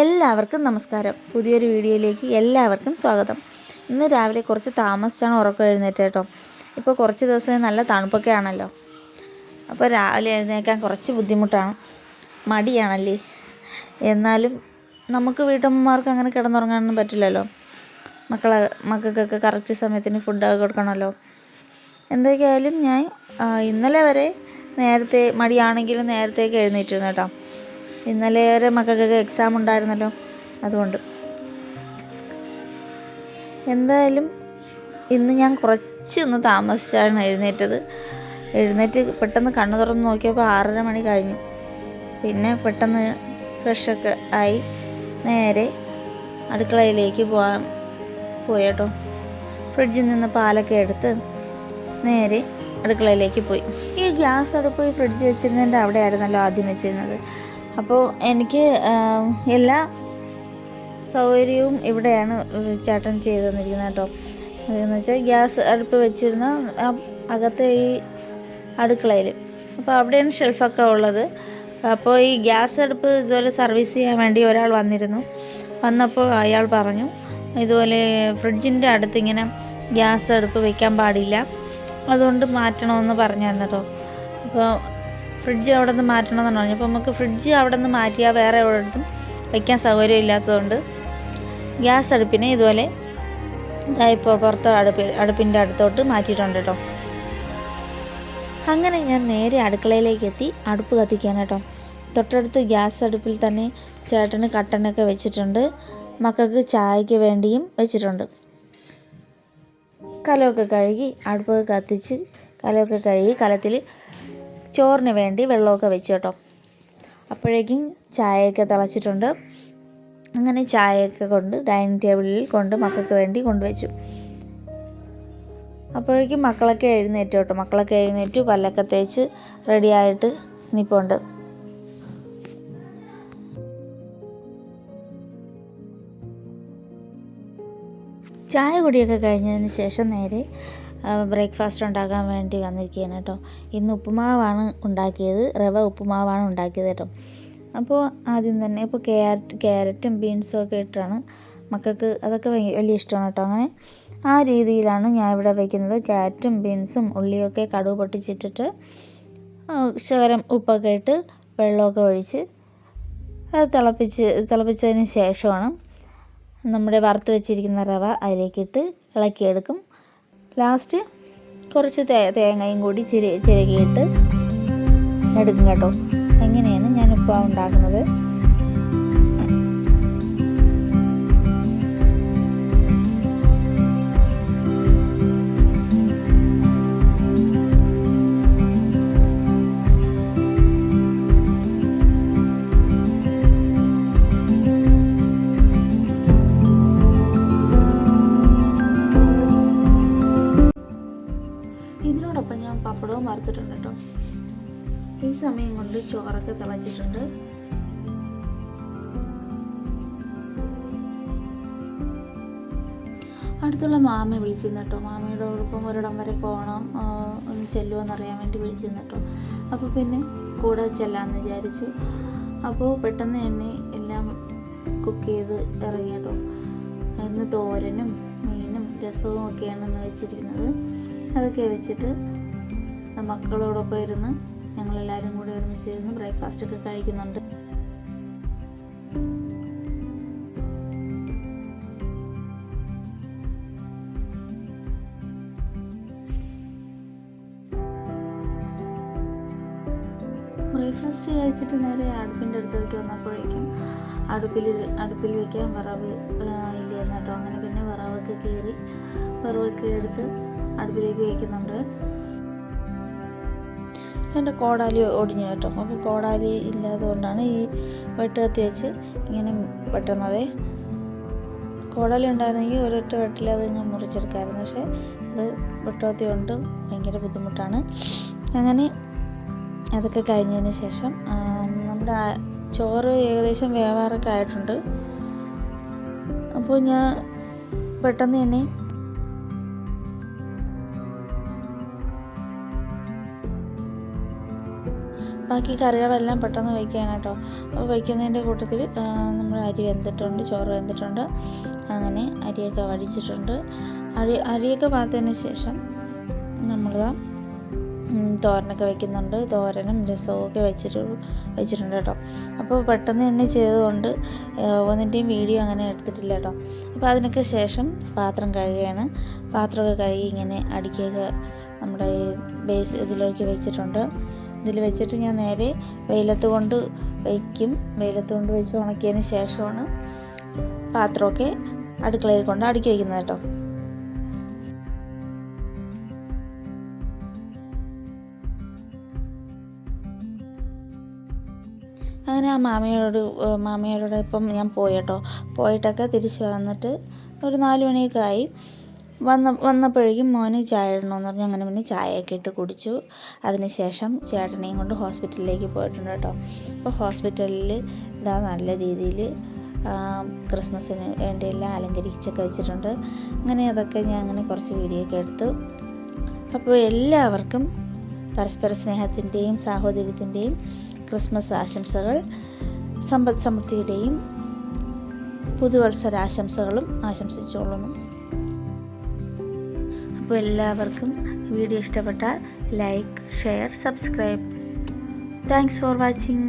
എല്ലാവർക്കും നമസ്കാരം. പുതിയൊരു വീഡിയോയിലേക്ക് എല്ലാവർക്കും സ്വാഗതം. ഇന്ന് രാവിലെ കുറച്ച് താമസിച്ചാണ് ഉറക്കം എഴുന്നേറ്റ് കേട്ടോ. ഇപ്പോൾ കുറച്ച് ദിവസം നല്ല തണുപ്പൊക്കെ ആണല്ലോ. അപ്പോൾ രാവിലെ എഴുന്നേക്കാൻ കുറച്ച് ബുദ്ധിമുട്ടാണ്. മടിയാണല്ലേ? എന്നാലും നമുക്ക് വീട്ടമ്മമാർക്ക് അങ്ങനെ കിടന്നുറങ്ങാനൊന്നും പറ്റില്ലല്ലോ. മക്കളെ മക്കൾക്കൊക്കെ കറക്റ്റ് സമയത്തിന് ഫുഡൊക്കെ കൊടുക്കണമല്ലോ. എന്തൊക്കെയായാലും ഞാൻ ഇന്നലെ വരെ നേരത്തെ മടിയാണെങ്കിലും നേരത്തേക്ക് എഴുന്നേറ്റിരുന്നു കേട്ടോ. ഇന്നലെ വരെ മക്കൾക്കൊക്കെ എക്സാം ഉണ്ടായിരുന്നല്ലോ അതുകൊണ്ട്. എന്തായാലും ഇന്ന് ഞാൻ കുറച്ച് ഒന്ന് താമസിച്ചാണ് എഴുന്നേറ്റത്. എഴുന്നേറ്റ് പെട്ടെന്ന് കണ്ണു തുറന്ന് നോക്കിയപ്പോൾ ആറര മണി കഴിഞ്ഞു. പിന്നെ പെട്ടെന്ന് ഫ്രഷൊക്കെ ആയി നേരെ അടുക്കളയിലേക്ക് പോകാൻ പോയി കേട്ടോ ഫ്രിഡ്ജിൽ നിന്ന് പാലൊക്കെ എടുത്ത് നേരെ അടുക്കളയിലേക്ക് പോയി. ഈ ഗ്യാസ് അടുപ്പ് ഈ ഫ്രിഡ്ജ് വെച്ചിരുന്നതിന്റെ അവിടെ ആയിരുന്നല്ലോ ആദ്യം വെച്ചിരുന്നത്. അപ്പോൾ എനിക്ക് എല്ലാ സൗകര്യവും ഇവിടെയാണ് ചേട്ടൻ ചെയ്തു തന്നിരിക്കുന്നത് കേട്ടോ. എന്ന് വെച്ചാൽ ഗ്യാസ് അടുപ്പ് വെച്ചിരുന്ന അകത്തെ ഈ അടുക്കളയിൽ. അപ്പോൾ അവിടെയാണ് ഷെൽഫൊക്കെ ഉള്ളത്. അപ്പോൾ ഈ ഗ്യാസ് അടുപ്പ് ഇതുപോലെ സർവീസ് ചെയ്യാൻ വേണ്ടി ഒരാൾ വന്നിരുന്നു. വന്നപ്പോൾ അയാൾ പറഞ്ഞു ഇതുപോലെ ഫ്രിഡ്ജിന്റെ അടുത്ത് ഇങ്ങനെ ഗ്യാസ് അടുപ്പ് വയ്ക്കാൻ പാടില്ല. അതുകൊണ്ട് മാറ്റണമെന്ന് പറഞ്ഞായിരുന്നു കേട്ടോ. അപ്പോൾ ഫ്രിഡ്ജ് അവിടെ നിന്ന് മാറ്റണമെന്നാണ് പറഞ്ഞു അപ്പോൾ നമുക്ക് ഫ്രിഡ്ജ് അവിടെ നിന്ന് മാറ്റിയാൽ വേറെ എവിടെടുത്തും വയ്ക്കാൻ സൗകര്യം ഇല്ലാത്തതുകൊണ്ട് ഗ്യാസ് അടുപ്പിനെ ഇതുപോലെ ഇതായിപ്പോൾ പുറത്ത് അടുപ്പ് അടുപ്പിന്റെ അടുത്തോട്ട് മാറ്റിയിട്ടുണ്ട് കേട്ടോ. അങ്ങനെ ഞാൻ നേരെ അടുക്കളയിലേക്ക് എത്തി അടുപ്പ് കത്തിക്കാൻ കേട്ടോ. തൊട്ടടുത്ത് ഗ്യാസ് അടുപ്പിൽ തന്നെ ചേട്ടന് കട്ടനൊക്കെ വെച്ചിട്ടുണ്ട്. മക്കൾക്ക് ചായക്ക് വേണ്ടിയും വെച്ചിട്ടുണ്ട്. കലമൊക്കെ കഴുകി അടുപ്പൊക്കെ കത്തിച്ച് കലമൊക്കെ കഴുകി കലത്തിൽ ചോറിന് വേണ്ടി വെള്ളമൊക്കെ വെച്ചു കേട്ടോ അപ്പോഴേക്കും ചായയൊക്കെ തിളച്ചിട്ടുണ്ട്. അങ്ങനെ ചായയൊക്കെ കൊണ്ട് ഡൈനിങ് ടേബിളിൽ കൊണ്ട് മക്കൾക്ക് വേണ്ടി കൊണ്ടുവച്ചു. അപ്പോഴേക്കും മക്കളൊക്കെ എഴുന്നേറ്റു കേട്ടോ. മക്കളൊക്കെ എഴുന്നേറ്റു പല്ലൊക്കെ തേച്ച് റെഡിയായിട്ട് നിൽപ്പുണ്ട് ചായ കുടിയൊക്കെ കഴിഞ്ഞതിന് ശേഷം നേരെ ബ്രേക്ക്ഫാസ്റ്റ് ഉണ്ടാക്കാൻ വേണ്ടി വന്നിരിക്കുകയാണ് കേട്ടോ. ഇന്ന് ഉപ്പുമാവാണ് ഉണ്ടാക്കിയത്. റവ ഉപ്പുമാവാണ് ഉണ്ടാക്കിയത് കേട്ടോ. അപ്പോൾ ആദ്യം തന്നെ ഇപ്പോൾ ക്യാരറ്റ് ക്യാരറ്റും ബീൻസും ഒക്കെ ഇട്ടാണ് മക്കൾക്ക് അതൊക്കെ വലിയ ഇഷ്ടമാണ് കേട്ടോ. അങ്ങനെ ആ രീതിയിലാണ് ഞാൻ ഇവിടെ വയ്ക്കുന്നത് ക്യാരറ്റും ബീൻസും ഉള്ളിയൊക്കെ കടുവ് പൊട്ടിച്ചിട്ടിട്ട് ശകലം ഉപ്പൊക്കെ ഇട്ട് വെള്ളമൊക്കെ ഒഴിച്ച് അത് തിളപ്പിച്ച് തിളപ്പിച്ചതിന് ശേഷമാണ് നമ്മുടെ വറുത്ത് വെച്ചിരിക്കുന്ന റവ അതിലേക്കിട്ട് ഇളക്കിയെടുക്കും. ലാസ്റ്റ് കുറച്ച് തേ തേങ്ങയും കൂടി ചിരി ചിരകിയിട്ട് എടുക്കും കേട്ടോ. എങ്ങനെയാണ് ഞാൻ ഉപ്പാവ് ഉണ്ടാക്കുന്നത്? ഈ സമയം കൊണ്ട് ചോറൊക്കെ തിളച്ചിട്ടുണ്ട്. അടുത്തുള്ള മാമ വിളിച്ചിരുന്നു കേട്ടോ. മാമയോടൊപ്പം ഒരിടം വരെ പോകണം. ഒന്ന് ചെല്ലുമോ അറിയാൻ വേണ്ടി വിളിച്ചിരുന്നു കേട്ടോ. അപ്പോൾ പിന്നെ കൂടെ ചെല്ലാമെന്ന് വിചാരിച്ചു. അപ്പോൾ പെട്ടെന്ന് തന്നെ എല്ലാം കുക്ക് ചെയ്ത് ഇറങ്ങി കേട്ടോ. ഇന്ന് തോരനും മീനും രസവും ഒക്കെയാണ് വെച്ചിരിക്കുന്നത്. അതൊക്കെ വെച്ചിട്ട് മക്കളോടൊപ്പം ഇരുന്ന് ഞങ്ങളെല്ലാവരും കൂടി ഒരുമിച്ചിരുന്ന് ബ്രേക്ക്ഫാസ്റ്റ് ഒക്കെ കഴിക്കുന്നുണ്ട്. ബ്രേക്ക്ഫാസ്റ്റ് കഴിച്ചിട്ട് നേരെ അടുപ്പിന്റെ അടുത്തേക്ക് വന്നപ്പോഴേക്കും അടുപ്പിൽ അടുപ്പിൽ വെക്കാൻ വിറവ് ഇല്ലായിരുന്നു കേട്ടോ. അങ്ങനെ പിന്നെ വിറവൊക്കെ കീറി വിറവൊക്കെ എടുത്ത് അടുപ്പിലേക്ക് വയ്ക്കുന്നുണ്ട് എന്റെ കോടാലി ഒടിഞ്ഞു കേട്ടോ. അപ്പോൾ കോടാലി ഇല്ലാത്തതുകൊണ്ടാണ് ഈ വെട്ടുകത്തി വെച്ച് ഇങ്ങനെ വെട്ടുന്നത്. കോടാലി ഉണ്ടായിരുന്നെങ്കിൽ ഒരൊറ്റ വെട്ടിൽ അത് ഞാൻ മുറിച്ചെടുക്കാമായിരുന്നു പക്ഷേ അത് വെട്ടുകത്തി കൊണ്ട് ഭയങ്കര ബുദ്ധിമുട്ടാണ്. അങ്ങനെ അതൊക്കെ കഴിഞ്ഞതിന് ശേഷം നമ്മുടെ ചോറ് ഏകദേശം വേവാറൊക്കെ ആയിട്ടുണ്ട്. അപ്പോൾ ഞാൻ പെട്ടെന്ന് തന്നെ ബാക്കി കറികളെല്ലാം പെട്ടെന്ന് വയ്ക്കുകയാണ് കേട്ടോ. അപ്പോൾ വയ്ക്കുന്നതിന്റെ കൂട്ടത്തിൽ നമ്മൾ അരി വെന്തിട്ടുണ്ട് ചോറ് വെന്തിട്ടുണ്ട്. അങ്ങനെ അരിയൊക്കെ വടിച്ചിട്ടുണ്ട്. അരി അരിയൊക്കെ വാത്തതിന് ശേഷം നമ്മൾ തോരനൊക്കെ വെക്കുന്നുണ്ട് തോരനും രസവും ഒക്കെ വെച്ചിട്ട് വെച്ചിട്ടുണ്ട് കേട്ടോ. അപ്പോൾ പെട്ടെന്ന് തന്നെ ചെയ്തുകൊണ്ട് ഒന്നിന്റെയും വീഡിയോ അങ്ങനെ എടുത്തിട്ടില്ല കേട്ടോ. അപ്പോൾ അതിനൊക്കെ ശേഷം പാത്രം കഴുകുകയാണ്. പാത്രമൊക്കെ കഴുകി ഇങ്ങനെ അടുക്കിയൊക്കെ നമ്മുടെ ബേസ് ഇതിലേക്ക് വെച്ചിട്ടുണ്ട്. ഇതിൽ വെച്ചിട്ട് ഞാൻ നേരെ വെയിലത്ത് കൊണ്ട് വയ്ക്കും വെയിലത്ത് കൊണ്ട് വെച്ച് ഉണക്കിയതിന് ശേഷമാണ് പാത്രമൊക്കെ അടുക്കളയിൽ കൊണ്ട് അടുക്കി വയ്ക്കുന്നത് കേട്ടോ. അങ്ങനെ ആ മാമയോട് മാമയോടൊപ്പം ഞാൻ പോയി കേട്ടോ. പോയിട്ടൊക്കെ തിരിച്ച് വന്നിട്ട് ഒരു നാല് മണിയൊക്കെ ആയി. വന്ന വന്നപ്പോഴേക്കും മോന് ചായ ഇടണമെന്ന് പറഞ്ഞ് അങ്ങനെ പിന്നെ ചായയൊക്കെ ഇട്ട് കുടിച്ചു. അതിനുശേഷം ചേട്ടനെയും കൊണ്ട് ഹോസ്പിറ്റലിലേക്ക് പോയിട്ടുണ്ട് കേട്ടോ. അപ്പോൾ ഹോസ്പിറ്റലിൽ ഇതാ നല്ല രീതിയിൽ ക്രിസ്മസിന് വേണ്ടിയെല്ലാം അലങ്കരിച്ചൊക്കെ വെച്ചിട്ടുണ്ട്. അങ്ങനെ അതൊക്കെ ഞാൻ അങ്ങനെ കുറച്ച് വീഡിയോ ഒക്കെ എടുത്തു. അപ്പോൾ എല്ലാവർക്കും പരസ്പര സ്നേഹത്തിന്റെയും സാഹോദര്യത്തിന്റെയും ക്രിസ്മസ് ആശംസകൾ സമ്പദ് സമൃദ്ധിയുടെയും പുതുവത്സരാശംസകളും ആശംസിച്ചുകൊള്ളുന്നു. അപ്പോൾ എല്ലാവർക്കും വീഡിയോ ഇഷ്ടപ്പെട്ടാൽ like share subscribe. Thanks for watching